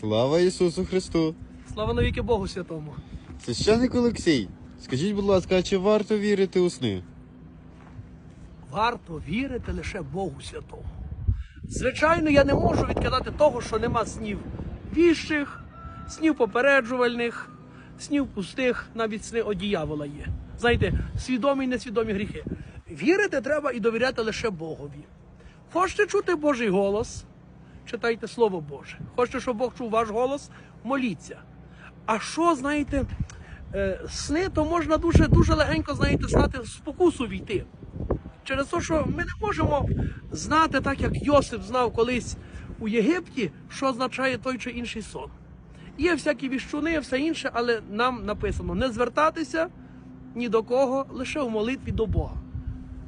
Слава Ісусу Христу! Слава навіки Богу Святому. Священник Олексій, скажіть, будь ласка, а чи варто вірити у сни? Варто вірити лише Богу Святому. Звичайно, я не можу відкидати того, що нема снів віщих, снів попереджувальних, снів пустих, навіть сни одіявола є. Знаєте, свідомі і несвідомі гріхи. Вірити треба і довіряти лише Богові. Хочете чути Божий голос? Читайте Слово Боже. Хочете, щоб Бог чув ваш голос? Моліться. А що, знаєте, е, сни, то можна дуже дуже легенько, знаєте, стати в спокусу війти. Через те, що ми не можемо знати, так як Йосип знав колись у Єгипті, що означає той чи інший сон. Є всякі віщуни, все інше, але нам написано не звертатися ні до кого, лише в молитві до Бога.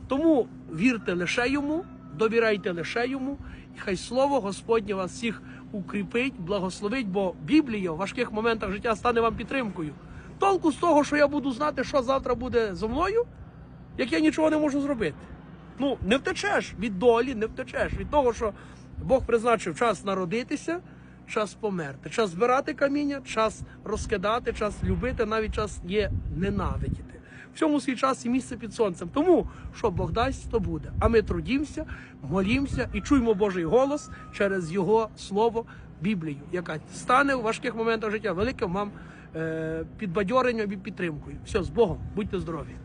Тому вірте лише йому, довіряйте лише йому, і хай слово Господнє вас всіх укріпить, благословить, бо Біблія в важких моментах життя стане вам підтримкою. Толку з того, що я буду знати, що завтра буде зо мною, як я нічого не можу зробити. Ну, не втечеш від долі, не втечеш від того, що Бог призначив час народитися, час померти, час збирати каміння, час розкидати, час любити, навіть час є ненавидіти. В цьому свій час і місце під сонцем. Тому, що Бог дасть, то буде. А ми трудімося, молімося і чуємо Божий голос через Його слово, Біблію, яка стане у важких моментах життя великим вам е, підбадьоренням і підтримкою. Все, з Богом, будьте здорові.